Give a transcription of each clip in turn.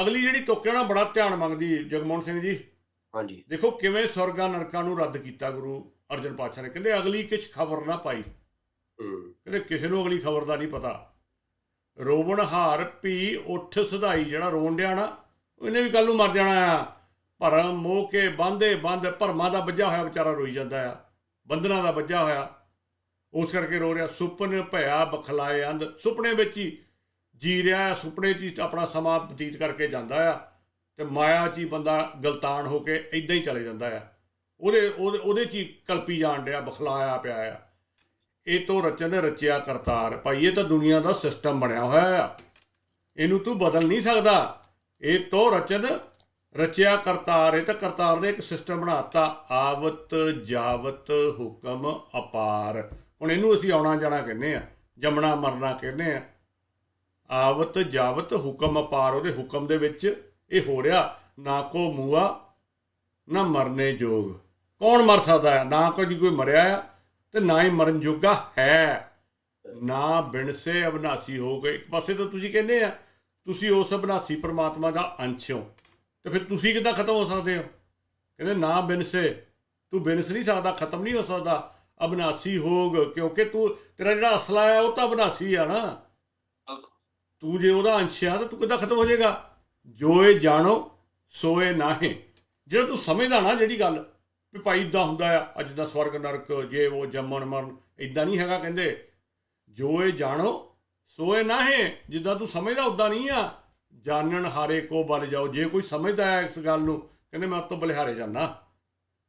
ਅਗਲੀ ਜਿਹੜੀ ਤੁਕ ਹੈ ਨਾ ਬੜਾ ਧਿਆਨ ਮੰਗਦੀ ਜਗਮੋਹਨ ਸਿੰਘ ਜੀ। ਹਾਂਜੀ। ਦੇਖੋ ਕਿਵੇਂ ਸਵਰਗਾਂ ਨਰਕਾਂ ਨੂੰ ਰੱਦ ਕੀਤਾ ਗੁਰੂ ਅਰਜਨ ਪਾਤਸ਼ਾਹ ਨੇ। ਕਹਿੰਦੇ ਅਗਲੀ ਕਿਛ ਖਬਰ ਨਾ ਪਾਈ। ਹੂੰ। ਕਹਿੰਦੇ ਕਿਸੇ ਨੂੰ ਅਗਲੀ ਖਬਰ ਦਾ ਨਹੀਂ ਪਤਾ। ਰੋਵਣ ਹਾਰ ਪੀ ਉੱਠ ਸਧਾਈ ਜਿਹੜਾ ਰੋਣ ਡਿਆ ਨਾ ਉਹਨੇ ਵੀ ਕੱਲ ਨੂੰ ਮਰ ਜਾਣਾ ਆ। ਭਰਮ ਮੋਹ ਕੇ ਬਾਂਦੇ ਬੰਦ ਭਰਮਾਂ ਦਾ ਵੱਜਾ ਹੋਇਆ ਵਿਚਾਰਾ ਰੋਈ ਜਾਂਦਾ ਆ। ਬੰਧਨਾਂ ਦਾ ਵੱਜਾ ਹੋਇਆ। ਉਸ ਕਰਕੇ ਰੋ ਰਿਹਾ ਸੁਪਨ ਭਇਆ ਬਖਲਾਏ ਅੰਧ। ਸੁਪਨੇ ਵਿੱਚ ਹੀ ਜੀ ਰਿਹਾ ਸੁਪਨੇ 'ਚ ਹੀ ਆਪਣਾ ਸਮਾਂ ਬਤੀਤ ਕਰਕੇ ਜਾਂਦਾ ਆ ਤੇ ਮਾਇਆ 'ਚ ਹੀ ਬੰਦਾ ਗਲਤਾਨ ਹੋ ਕੇ ਇਦਾਂ ਹੀ ਚਲੇ ਜਾਂਦਾ ਆ। ਉਹਦੇ ਉਹਦੇ ਉਹਦੇ 'ਚ ਹੀ ਕਲਪੀ ਜਾਣ ਡਿਆ, ਬਖਲਾਇਆ ਪਿਆ ਆ। ਇਹ ਤੋਂ ਰਚਨ ਰਚਿਆ ਕਰਤਾਰ, ਭਾਈ ਇਹ ਤਾਂ ਦੁਨੀਆ ਦਾ ਸਿਸਟਮ ਬਣਿਆ ਹੋਇਆ ਆ। ਇਹਨੂੰ ਤੂੰ ਬਦਲ ਨਹੀਂ ਸਕਦਾ। ਇਹ ਤੋਂ ਰਚਨ ਰਚਿਆ ਕਰਤਾਰ, ਇਹ ਤਾਂ ਕਰਤਾਰ ਨੇ ਇੱਕ ਸਿਸਟਮ ਬਣਾਤਾ, ਆਵਤ ਜਾਵਤ ਹੁਕਮ ਅਪਾਰ। ਹੁਣ ਇਹਨੂੰ ਅਸੀਂ ਆਉਣਾ ਜਾਣਾ ਕਹਿੰਦੇ ਆ, ਜੰਮਣਾ ਮਰਨਾ ਕਹਿੰਦੇ ਆ। ਆਵਤ ਜਾਵਤ ਹੁਕਮ ਅਪਾਰ, ਉਹਦੇ ਹੁਕਮ ਦੇ ਵਿੱਚ ਇਹ ਹੋ ਰਿਹਾ, ਨਾ ਕੋ ਮੂਆ, ਨਾ ਮਰਨੇ ਜੋਗ। ਕੌਣ ਮਰ ਸਕਦਾ ਹੈ? ਨਾ ਕੋਈ ਕੋਈ ਮਰਿਆ ਆ ਤੇ ਨਾ ਹੀ ਮਰਨ ਜੋਗਾ ਹੈ। ਨਾ ਬਿਨਸੇ ਅਬਨਾਸੀ ਹੋ ਗਏ। ਇੱਕ ਪਾਸੇ ਤਾਂ ਤੁਸੀਂ ਕਹਿੰਦੇ ਆ, ਤੁਸੀਂ ਉਸ ਅਬਨਾਸੀ ਪਰਮਾਤਮਾ ਦਾ ਅੰਸ਼ ਹੋ। ਤੇ ਫਿਰ ਤੁਸੀਂ ਕਿੱਦਾਂ ਖਤਮ ਹੋ ਸਕਦੇ ਹੋ? ਕਹਿੰਦੇ ਨਾ ਬਿਨਸੇ, ਤੂੰ ਬਿਨਸ ਨਹੀਂ ਸਕਦਾ, ਖਤਮ ਨਹੀਂ ਹੋ ਸਕਦਾ। ਅਬਨਾਸੀ ਹੋਗ ਕਿਉਂਕਿ ਤੂੰ, ਤੇਰਾ ਜਿਹੜਾ ਅਸਲਾ ਆ, ਉਹ ਤਾਂ ਅਬਨਾਸੀ ਆ ਨਾ। ਤੂੰ ਜੇ ਉਹਦਾ ਅੰਸ਼ ਆ ਤਾਂ ਤੂੰ ਕਿੱਦਾਂ ਖਤਮ ਹੋ ਜਾਏਗਾ? ਜੋ ਇਹ ਜਾਣੋ, ਸੋ ਇਹ ਨਾਹੀਂ। ਜਿਹੜਾ ਤੂੰ ਸਮਝਦਾ ਨਾ ਜਿਹੜੀ ਗੱਲ, ਵੀ ਭਾਈ ਇਦਾਂ ਹੁੰਦਾ ਆ, ਅੱਜ ਦਾ ਸਵਰਗ ਨਰਕ, ਜੇ ਉਹ ਜੰਮਣ ਮਰਨ, ਇਦਾਂ ਨਹੀਂ ਹੈਗਾ ਕਹਿੰਦੇ। ਜੋ ਇਹ ਜਾਣੋ, ਸੋ ਇਹ ਨਾਹੀਂ। ਜਿੱਦਾਂ ਤੂੰ ਸਮਝਦਾ ਉਦਾਂ ਨਹੀਂ ਆ। ਜਾਣਨ ਹਾਰੇ ਕੋ ਬਲ ਜਾਓ। ਜੇ ਕੋਈ ਸਮਝਦਾ ਹੈ ਇਸ ਗੱਲ ਨੂੰ, ਕਹਿੰਦੇ ਮੈਂ ਉਤੋਂ ਬਲਿਹਾਰੇ ਜਾਣਾ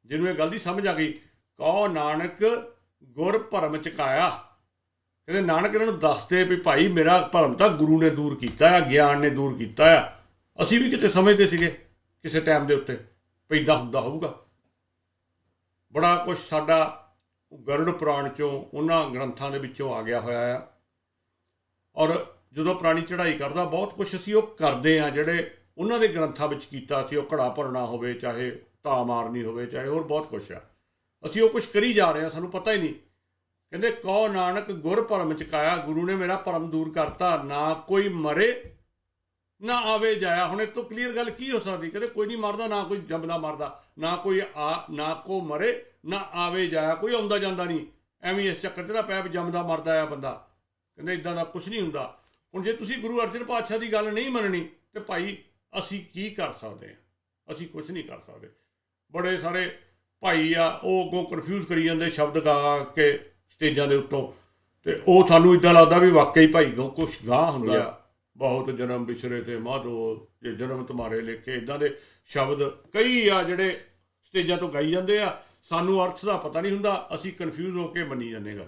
ਜਿਹਨੂੰ ਇਹ ਗੱਲ ਦੀ ਸਮਝ ਆ ਗਈ ਕਹੋ ਨਾਨਕ ਗੁਰ ਭਰਮ ਚਕਾਇਆ। ਕਹਿੰਦੇ ਨਾਨਕ ਇਹਨਾਂ ਨੂੰ ਦੱਸਦੇ ਵੀ ਭਾਈ ਮੇਰਾ ਭਰਮ ਤਾਂ ਗੁਰੂ ਨੇ ਦੂਰ ਕੀਤਾ ਆ, ਗਿਆਨ ਨੇ ਦੂਰ ਕੀਤਾ ਆ। ਅਸੀਂ ਵੀ ਕਿਤੇ ਸਮਝਦੇ ਸੀਗੇ ਕਿਸੇ ਟਾਈਮ ਦੇ ਉੱਤੇ ਵੀ ਹੁੰਦਾ ਹੋਊਗਾ। ਬੜਾ ਕੁਝ ਸਾਡਾ ਗਰੁੜ ਪੁਰਾਣ ਚੋਂ ਉਹਨਾਂ ਗ੍ਰੰਥਾਂ ਦੇ ਵਿੱਚੋਂ ਆ ਗਿਆ ਹੋਇਆ ਆ। ਔਰ ਜਦੋਂ ਪੁਰਾਣੀ ਚੜ੍ਹਾਈ ਕਰਦਾ, ਬਹੁਤ ਕੁਝ ਅਸੀਂ ਉਹ ਕਰਦੇ ਆ ਜਿਹੜੇ ਉਹਨਾਂ ਦੇ ਗ੍ਰੰਥਾਂ ਵਿੱਚ ਕੀਤਾ ਸੀ, ਉਹ ਘੜਾ ਭਰਨਾ ਹੋਵੇ, ਚਾਹੇ ਧਾ ਮਾਰਨੀ ਹੋਵੇ, ਚਾਹੇ ਹੋਰ ਬਹੁਤ ਕੁਝ ਆ। ਅਸੀਂ ਉਹ ਕੁਝ ਕਰੀ ਜਾ ਰਹੇ ਆ, ਸਾਨੂੰ ਪਤਾ ਹੀ ਨਹੀਂ ਕਹਿੰਦੇ, ਕਹੋ ਨਾਨਕ, ਗੁਰ ਭਰਮ ਚਕਾਇਆ, ਗੁਰੂ ਨੇ ਮੇਰਾ ਭਰਮ ਦੂਰ ਕਰਤਾ, ਨਾ ਕੋਈ ਮਰੇ, ਨਾ ਆਵੇ ਜਾਇਆ। ਹੁਣ ਇਹ ਤੋਂ ਕਲੀਅਰ ਗੱਲ ਕੀ ਹੋ ਸਕਦੀ? ਕਹਿੰਦੇ, ਕੋਈ ਨਹੀਂ ਮਰਦਾ, ਨਾ ਕੋਈ ਜੰਮਦਾ ਮਰਦਾ, ਨਾ ਕੋਈ ਆ, ਨਾ ਕੋ ਮਰੇ, ਨਾ ਆਵੇ ਜਾਇਆ। ਕੋਈ ਆਉਂਦਾ ਜਾਂਦਾ ਨਹੀਂ। ਐਵੇਂ ਇਸ ਚੱਕਰ 'ਚ ਨਾ ਪੈ ਵੀ ਜੰਮਦਾ ਮਰਦਾ ਆ ਬੰਦਾ। ਕਹਿੰਦੇ ਇਦਾਂ ਦਾ ਕੁਝ ਨਹੀਂ ਹੁੰਦਾ। ਹੁਣ ਜੇ ਤੁਸੀਂ ਗੁਰੂ ਅਰਜਨ ਪਾਤਸ਼ਾਹ ਦੀ ਗੱਲ ਨਹੀਂ ਮੰਨਣੀ, ਤੇ ਭਾਈ ਅਸੀਂ ਕੀ ਕਰ ਸਕਦੇ ਹਾਂ? ਅਸੀਂ ਕੁਝ ਨਹੀਂ ਕਰ ਸਕਦੇ। ਬੜੇ ਸਾਰੇ ਭਾਈ ਆ, ਉਹ ਅੱਗੋਂ ਕਨਫਿਊਜ਼ ਕਰੀ ਜਾਂਦੇ, ਸ਼ਬਦ ਗਾ ਕੇ। ਸਟੇਜਾਂ ਦੇ ਉੱਤੋਂ। ਤੇ ਉਹ ਸਾਨੂੰ ਇਦਾਂ ਲੱਗਦਾ ਵੀ ਵਾਕਈ ਭਾਈ ਕੋ ਕੁਝ ਗਾਹ ਹੁੰਦਾ ਬਹੁਤ ਜਨਮ ਵਿਸਰੇ ਤੇ ਮਾਧੋ ਜੇ ਜਨਮ ਤੁਹਾਰੇ ਲੇਖੇ ਇਦਾਂ ਦੇ ਸ਼ਬਦ ਕਈ ਆ ਜਿਹੜੇ ਸਟੇਜਾਂ ਤੋਂ ਗਾਈ ਜਾਂਦੇ ਆ। ਸਾਨੂੰ ਅਰਥ ਦਾ ਪਤਾ ਨਹੀਂ ਹੁੰਦਾ ਅਸੀਂ ਕਨਫਿਊਜ਼ ਹੋ ਕੇ ਮੰਨੀ ਜਾਂਦੇ ਗੱਲ।